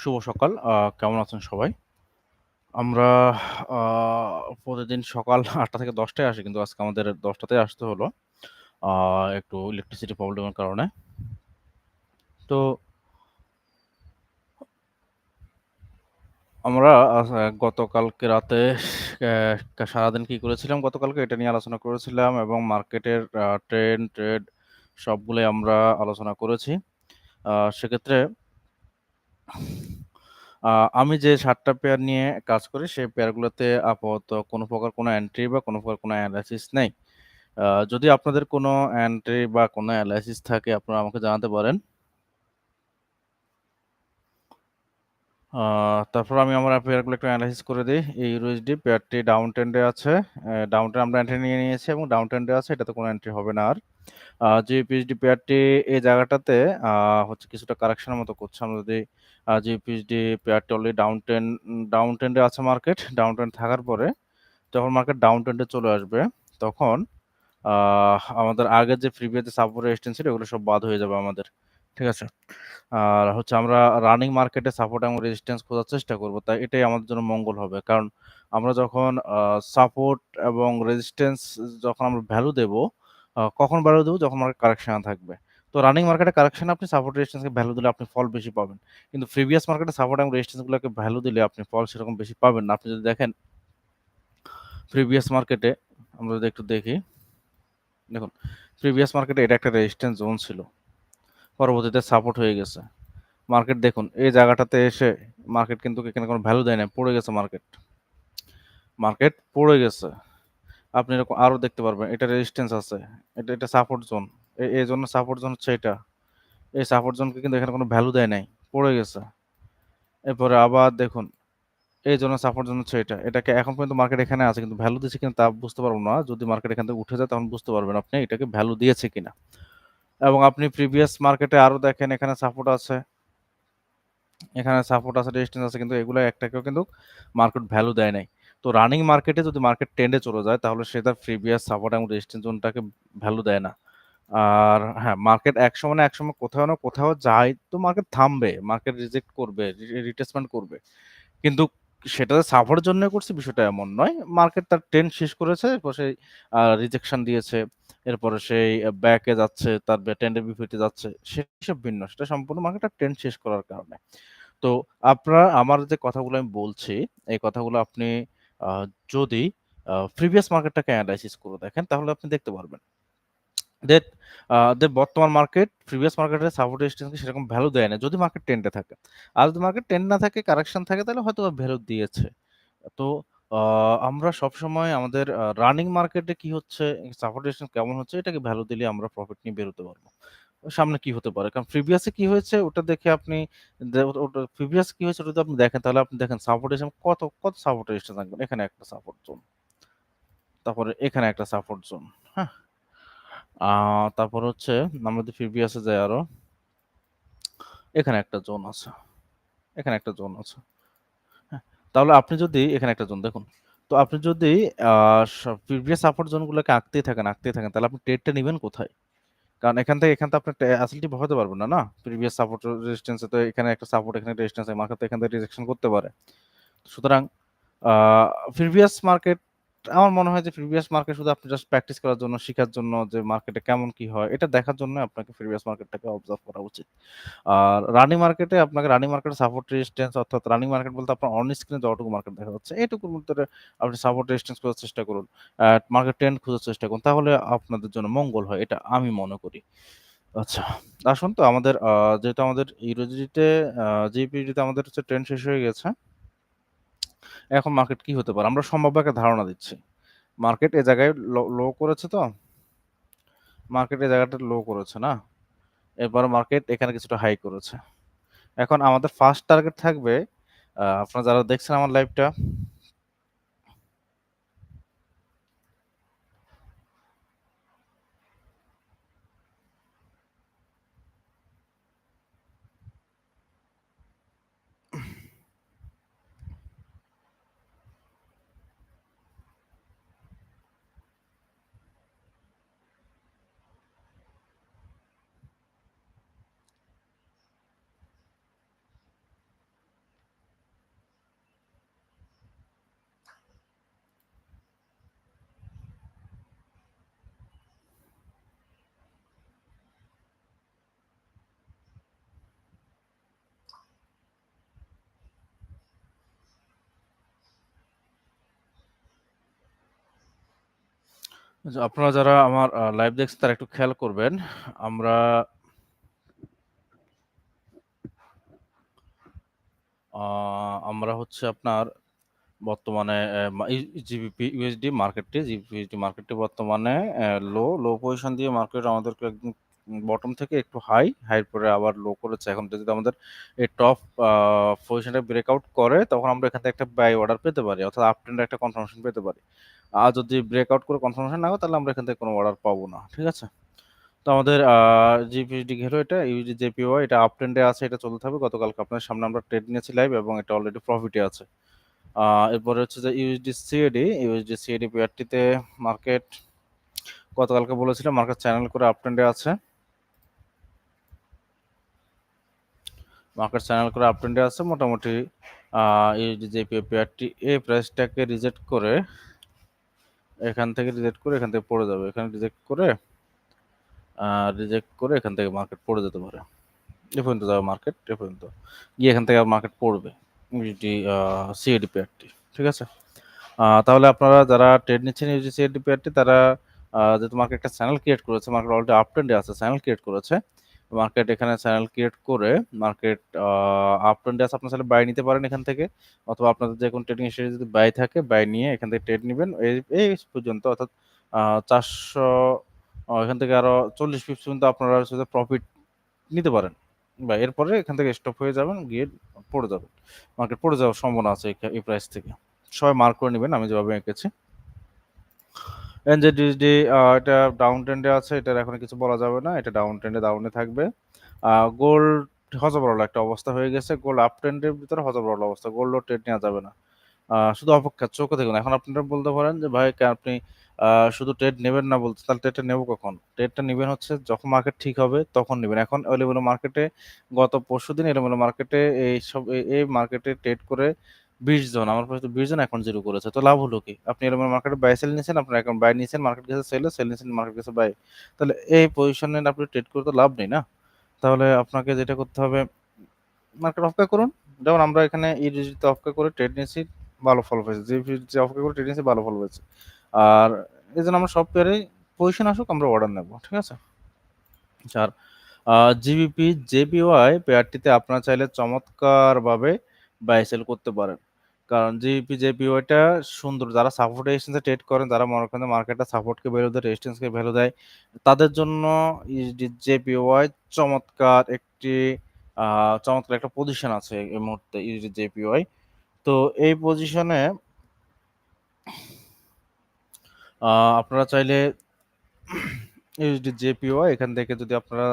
শুভ সকাল। কেমন আছেন সবাই? আমরা প্রতিদিন সকাল আটটা থেকে দশটায় আসি কিন্তু আজকে আমাদের ১০ঃ০০ তেই আসতে হলো। একটু ইলেকট্রিসিটি প্রবলেমের কারণে। তো আমরা গতকালকে রাতে সারাদিন কি করেছিলাম গতকালকে এটা নিয়ে আলোচনা করেছিলাম এবং মার্কেটের আ ট্রেন্ড, ট্রেড সবগুলোই আমরা আলোচনা করেছি। সেক্ষেত্রে আমি যে ৭ টা পেয়ার নিয়ে কাজ করি, সেই পেয়ারগুলোতে আপাতত কোনো প্রকার কোনো এন্ট্রি বা কোনো প্রকার কোনো এনালাইসিস নেই। যদি আপনাদের কোনো এন্ট্রি বা কোনো এনালাইসিস থাকে, আপনারা আমাকে জানাতে পারেন। তারপর আমি আমার পেয়ারগুলো একটু এনালাইসিস করে দেই। এই ইউএসডি পেয়ারটি ডাউন ট্রেন্ড আছে। ডাউন ট্রেন্ড আমরা এন্ট্রি নিয়ে নিয়েছি এবং ডাউন ট্রেন্ড আছে, এটাতে কোনো এন্ট্রি হবে না আর। আ জিপিএসডি পেয়ারটি এই জায়গাটাতে হচ্ছে কিছুটা কারেকশন এর মতো করছে। আমরা যদি GPSD পেয়ারটি already down trend down trend এ আছে মার্কেট। ডাউন ট্রেন্ড থাকার পরে যখন মার্কেট ডাউন ট্রেন্ড এ চলে আসবে তখন আমাদের আগের যে প্রিভিয়াস সাপোর্ট রেজিস্ট্যান্স ছিল এগুলো সব বাদ হয়ে যাবে আমাদের। ঠিক আছে? আর হচ্ছে আমরা রানিং মার্কেটে সাপোর্ট এবং রেজিস্ট্যান্স খোঁজার চেষ্টা করব। তাই এটাই আমাদের জন্য মঙ্গল হবে। কারণ আমরা যখন সাপোর্ট এবং রেজিস্ট্যান্স যখন আমরা ভ্যালু দেব, কখন ভ্যালু দেব? যখন মার্কেট কারেকশন থাকবে। তো রানিং মার্কেটে কারেকশন আপনি সাপোর্ট রেজিস্ট্যান্স কে ভ্যালু দিলে আপনি ফল বেশি পাবেন। কিন্তু প্রিভিয়াস মার্কেটে সাপোর্ট এবং রেজিস্ট্যান্স গুলোকে ভ্যালু দিলে আপনি ফল সেরকম বেশি পাবেন না। আপনি যদি দেখেন প্রিভিয়াস মার্কেটে আমরা যদি একটু দেখি। দেখুন, প্রিভিয়াস মার্কেটে এটা একটা রেজিস্ট্যান্স জোন ছিল। পরবর্তীতে সাপোর্ট হয়ে গেছে। মার্কেট দেখুন এই জায়গাটাতে এসে মার্কেট কিন্তু এখানে কোনো ভ্যালু দেয় না পড়ে গেছে মার্কেট। মার্কেট পড়ে গেছে। আপনি এরকম আরও দেখতে পারবেন। এটা রেজিস্ট্যান্স আছে। এটা এটা সাপোর্ট জোন। এই জন্য সাপোর্ট জোন হচ্ছে এটা। এই সাপোর্ট জোনকে কিন্তু এখানে কোনো ভ্যালু দেয় নাই। পড়ে গেছে। এরপরে আবার দেখুন, এই জন্য সাপোর্ট জোন হচ্ছে এটা। এটাকে এখন পর্যন্ত মার্কেট এখানে আছে কিন্তু ভ্যালু দিচ্ছে কিনা তা বুঝতে পারব না। যদি মার্কেট এখান থেকে উঠে যায় তখন বুঝতে পারবেন আপনি এটাকে ভ্যালু দিয়েছে কিনা। এবং আপনি প্রিভিয়াস মার্কেটে আরও দেখেন এখানে সাপোর্ট আছে। এখানে সাপোর্ট আছে, রেজিস্ট্যান্স আছে কিন্তু এগুলো একটাকেও কিন্তু মার্কেট ভ্যালু দেয় নাই। তো রানিং মার্কেটে যদি মার্কেট ট্রেন্ড এ চলে যায় তাহলে সে তার প্রিভিয়াস সাপোর্ট এবং রেজিস্ট্যান্স জোনটাকে ভ্যালু দেয় না। আর হ্যাঁ, মার্কেট একসময় না একসময় কোথাও না কোথাও যায় তো মার্কেট থামবে। মার্কেট রিজেক্ট করবে, রিটেসমেন্ট করবে। কিন্তু সেটা সাপোর্টের জন্য করছে বিষয়টা এমন নয়। মার্কেট তার ট্রেন্ড শেষ করেছে এরপর সেই রিজেকশন দিয়েছে। এরপরে সেই ব্যাকে যাচ্ছে, তার ট্রেন্ডের বিপরীতে যাচ্ছে। সেসব ভিন্ন। সেটা সম্পূর্ণ মার্কেটের ট্রেন্ড শেষ করার কারণে। তো আপনার আমার যে কথাগুলো আমি বলছি, এই কথাগুলো আপনি যদি প্রিভিয়াস মার্কেটটাকে এনালাইসিস করে দেখেন তাহলে আপনি দেখতে পারবেন। দ্যাট আ যে বর্তমান মার্কেট প্রিভিয়াস মার্কেটের সাপোর্ট রেজিস্ট্যান্স কে সেরকম ভ্যালু দেয় না। যদি মার্কেট এ থাকে। আর যদি মার্কেট ট্রেন্ড না থাকে, কারেকশন থাকে তাহলে হয়তো ভ্যালু দিয়েছে। তো আমরা সব সময় আমাদের রানিং মার্কেটে কি হচ্ছে, সাপোর্ট রেজিস্ট্যান্স কেমন হচ্ছে এটাকে ভ্যালু দিলে আমরা প্রফিট নিয়ে বেরোতে পারব সামনে কি হতে পারে? কারণ প্রিভিয়াস কি হয়েছে ওটা দেখে আপনি ওটা প্রিভিয়াস কি হয়েছে ওটা আপনি দেখেন তাহলে আপনি দেখেন সাপোর্ট কত, কত সাপোর্ট রেজিস্ট্যান্স থাকবেন এখানে একটা সাপোর্ট জোন। তারপরে এখানে একটা সাপোর্ট জোন। হ্যাঁ? তারপর হচ্ছে যদি প্রিভিয়াস এ যাই আরও। এখানে একটা জোন আছে। এখানে একটা জোন আছে। হ্যাঁ? তাহলে আপনি যদি এখানে একটা জোন দেখুন। তো আপনি যদি প্রিভিয়াস সাপোর্ট জোনগুলোকে আঁকতেই থাকেন, আঁকতেই থাকেন তাহলে আপনি ট্রেডটা নেবেন কোথায়? কারণ এখান থেকে এখান থেকে আপনি টে আসলটি বসাতে পারবেন না, না? প্রিভিয়াস সাপোর্ট রেজিস্ট্যান্স তো এখানে একটা সাপোর্ট, এখানে রেজিস্ট্যান্স মার্কেট এখান থেকে রিজেকশন করতে পারে। সুতরাং প্রিভিয়াস মার্কেট আমার মনে হয় যে প্রিভিয়াস মার্কেট শুধু আপনি জাস্ট প্র্যাকটিস করার জন্য, শেখার জন্য যে মার্কেটে কেমন কি হয় এটা দেখার জন্য আপনাকে প্রিভিয়াস মার্কেটটাকে অবজার্ভ করা উচিত। আর রানিং মার্কেটে আপনাকে রানিং মার্কেটে সাপোর্ট রেজিস্ট্যান্স অর্থাৎ রানিং মার্কেট বলতে আপনার অন স্ক্রিনে যতটুকু মার্কেট দেখা যাচ্ছে এটুকুর ভিতরে আপনি সাপোর্ট রেজিস্ট্যান্স খোঁজার চেষ্টা করুন। মার্কেট ট্রেন্ড খোঁজার চেষ্টা করুন। তাহলে আপনাদের জন্য মঙ্গল হয় এটা আমি মনে করি। আচ্ছা, আসুন তো আমাদের যেহেতু আমাদের ইউএসডিতে আ জিপিইউতে আমাদের হচ্ছে ট্রেন্ড শেষ হয়ে গেছে। এখন মার্কেট কি হতে পারে? আমরা সম্ভাব্য একটা ধারণা দিচ্ছি। মার্কেট এ জায়গায় লো করেছে তো? মার্কেট এ জায়গাটা লো করেছে না? এরপর মার্কেট এখানে কিছুটা হাই করেছে। এখন আমাদের ফার্স্ট টার্গেট থাকবে আপনারা যারা দেখছেন আমার লাইভটা আপনারা যারা আমার লাইভ দেখছেন তারা একটু খেয়াল করবেন। আমরা আমরা হচ্ছে আপনার বর্তমানে জিবিপি ইউএসডি মার্কেটটি জিবিপি মার্কেটটি বর্তমানে লো, লো পজিশন দিয়ে মার্কেট আমাদেরকে একদম বটম থেকে একটু হাই, হাইয়ের পরে আবার লো করেছে। এখন যদি আমাদের এই টপ পজিশনটা ব্রেকআউট করে তখন আমরা এখান থেকে একটা বাই অর্ডার পেতে পারি অর্থাৎ আপ ট্রেন্ডের একটা কনফার্মেশন পেতে পারি। আর যদি ব্রেকআউট করে কনফার্মেশন না হয় তাহলে আমরা এখান থেকে কোনো অর্ডার পাবো না। ঠিক আছে? তো আমাদের জিপিউসডি গেল এটা ইউএসডি জেপিওয়াই এটা আপ ট্রেন্ডে আছে এটা চলতে থাকবে। গতকালকে আপনার সামনে আমরা ট্রেড নিয়েছি লাইভ এবং এটা অলরেডি প্রফিটে আছে। এরপরে হচ্ছে যে ইউএসডি সিএডি, ইউএসডি সিএডি পেয়ারটিতে মার্কেট গতকালকে বলেছিলাম মার্কেট চ্যানেল করে আপ ট্রেন্ডে আছে। মার্কেট চ্যানেল করে আপ ট্রেন্ডে আছে মোটামুটি জেপিওয়াই পেয়ারটি এই প্রাইসটাকে রিজেক্ট করে এখান থেকে রিজেক্ট করে এখান থেকে পড়ে যাবে। এখানে রিজেক্ট করে রিজেক্ট করে এখান থেকে মার্কেট পড়ে যেতে পারে। এ পর্যন্ত যাবে মার্কেট এ পর্যন্ত। গিয়ে এখান থেকে আবার মার্কেট পড়বে। আ সিএডি পেয়ারটি। ঠিক আছে? তাহলে আপনারা যারা ট্রেড নিচ্ছেন ইউএসডি সিএডি পেয়ারটি তারা যেহেতু মার্কেট একটা চ্যানেল ক্রিয়েট করেছে, মার্কেট অলরেডি আপ ট্রেন্ডে আছে, চ্যানেল ক্রিয়েট করেছে। মার্কেট এখানে চ্যানেল ক্রিয়েট করে মার্কেট আপ ট্রেন্ডে আছে আপনার চাইলে বাই নিতে পারেন এখান থেকে অথবা আপনাদের যে কোনো ট্রেডিং স্ট্র্যাটেজি যদি বাই থাকে বাই নিয়ে এখান থেকে ট্রেড নিবেন। এই পর্যন্ত অর্থাৎ চারশো এখান থেকে আরও চল্লিশ পিপস পর্যন্ত আপনারা হচ্ছে প্রফিট নিতে পারেন। বা এরপরে এখান থেকে স্টপ হয়ে যাবেন, গিয়ে পড়ে যাবেন। মার্কেট পড়ে যাওয়ার সম্ভাবনা আছে এই প্রাইস থেকে। সবাই মার্ক করে নেবেন আমি যেভাবে এঁকেছি। এনজেডিএসডি আ এটা ডাউন ট্রেন্ডে আছে। এটার এখন কিছু বলা যাবে না। এটা ডাউন ট্রেন্ডে ডাউনে থাকবে। গোল্ড হযবরল একটা অবস্থা হয়ে গেছে। গোল্ড আপ ট্রেন্ডের ভিতরে হযবরল অবস্থা। গোল্ডও ট্রেড নেওয়া যাবে না। শুধু অপেক্ষা, চোখে দেখুন। এখন আপনারা বলতে পারেন যে, ভাই আপনি শুধু ট্রেড নেবেন না বলতে, তাহলে ট্রেডটা নেব কখন? ট্রেডটা নেবেন হচ্ছে যখন মার্কেট ঠিক হবে, তখন নিবেন। এখন এলোমেলো মার্কেটে গত পরশু দিন এলোমেলো মার্কেটে এইসব এই মার্কেটে ট্রেড করে ২০ জন আমার কাছে ২০ জন এখন জিরো করেছে। তো লাভ হলো কি? আপনি এরকম মার্কেটে বাই সেল নিয়েছেন, আপনার অ্যাকাউন্ট বাই নিয়েছেন, মার্কেট গেছে সেলে, সেল নিয়েছেন, মার্কেট গেছে বাই। তাহলে এই পজিশনে আপনি ট্রেড করে তো লাভ নেই না? তাহলে আপনাকে যেটা করতে হবে মার্কেট অপেক্ষা করুন। যেমন আমরা এখানে ইউএসডিতে অপেক্ষা করে ট্রেড নিয়েছি, ভালো ফল পেয়েছি। জিবিপিতে অপেক্ষা করে ট্রেড নিয়েছি, ভালো ফল পেয়েছি। আর এজন্য আমরা সব পেয়ারেই পজিশন আসুক আমরা অর্ডার নেব। ঠিক আছে? আর আ জিবিপি জেপিওয়াই পেয়ারটিতে আপনারা চাইলে চমৎকারভাবে বাই সেল করতে পারেন। কারণ জিবিপি জেপিওয়াইটা সুন্দর যারা সাপোর্ট রেজিস্ট্যান্স ট্রেড করেন, যারা মনে করেন মার্কেটটা সাপোর্টকে ভ্যালু দেয়, রেজিস্ট্যান্সকে ভ্যালু দেয়, তাদের জন্য ইউএসডি জেপিওয়াই চমৎকার একটি চমৎকার একটা পজিশন আছে এই মুহূর্তে ইউএসডি জেপিওয়াই। তো এই পজিশনে আপনারা চাইলে ইউএসডি জেপিওয়াই এখান থেকে যদি আপনারা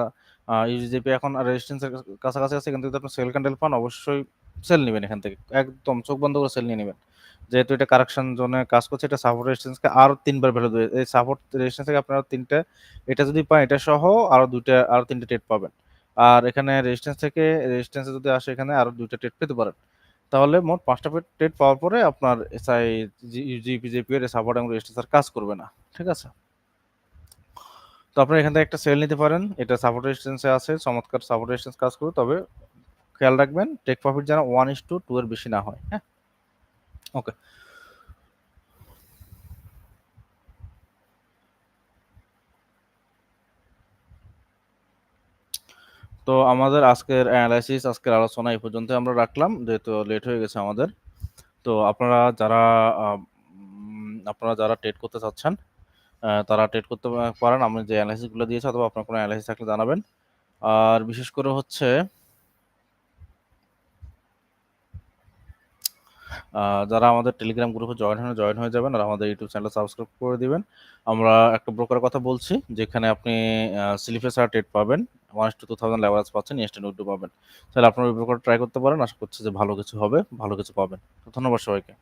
ইউএসডি জেপি এখন রেজিস্ট্যান্স এর কাছাকাছি আছে এখান থেকে যদি আপনি সেল ক্যান্ডেল পান অবশ্যই সেল নিবেন এখান থেকে। একদম চোখ বন্ধ করে সেল নিয়ে নেবেন যেহেতু এটা কারেকশন জোনে কাজ করছে, এটা সাপোর্ট রেজিস্ট্যান্সকে আরও ৩ বার ভ্যালু দেবে। এই সাপোর্ট রেজিস্ট্যান্স থেকে আপনারা ৩ টা এটা যদি পান, এটা সহ আরও ২ টা আরও ৩ টা ট্রেড পাবেন। আর এখানে রেজিস্ট্যান্স থেকে রেজিস্ট্যান্স যদি আসে এখানে, আরও ২ টা ট্রেড পেতে পারেন। তাহলে মোট ৫ টা ট্রেড পাওয়ার পরে আপনার এসআই জিপি জেপি এর সাপোর্ট এবং রেজিস্ট্যান্স কাজ করবে না। ঠিক আছে? তো আপনারা এখান থেকে একটা সেল নিতে পারেন। এটা সাপোর্ট রেজিস্ট্যান্স আছে। চমৎকার সাপোর্ট রেজিস্ট্যান্স কাজ করবে। তবে খেয়াল রাখবেন টেক প্রফিট যেন 1:2 এর বেশি না হয়। হ্যাঁ? ওকে। তো আমাদের আজকের অ্যানালাইসিস, আজকের আলোচনা এই পর্যন্ত আমরা রাখলাম। যেহেতু লেট হয়ে গেছে আমাদের। তো আপনারা যারা আপনারা যারা ট্রেড করতে চাচ্ছেন, তারা ট্রেড করতে পারেন। আমি যে অ্যানালাইসিসগুলো দিয়েছি অথবা আপনার কোনো অ্যানালাইসিস থাকলে জানাবেন। আর বিশেষ করে হচ্ছে যারা আমাদের টেলিগ্রাম গ্রুপে জয়েন হয়ে জয়েন হয়ে যাবেন আর আমাদের ইউটিউব চ্যানেল সাবস্ক্রাইব করে দিবেন। আমরা একটা ব্রোকারের কথা বলছি যেখানে আপনি স্লিপে ওয়ান ট্রেড পাবেন। 1:2000 লেভারেজ পাচ্ছেন, ইনস্ট্যান্ট উইথড্র পাবেন। তাহলে আপনারা ওই ব্রোকার ট্রাই করতে পারেন। আশা করছি যে ভালো কিছু হবে, ভালো কিছু পাবেন। ধন্যবাদ সবাইকে।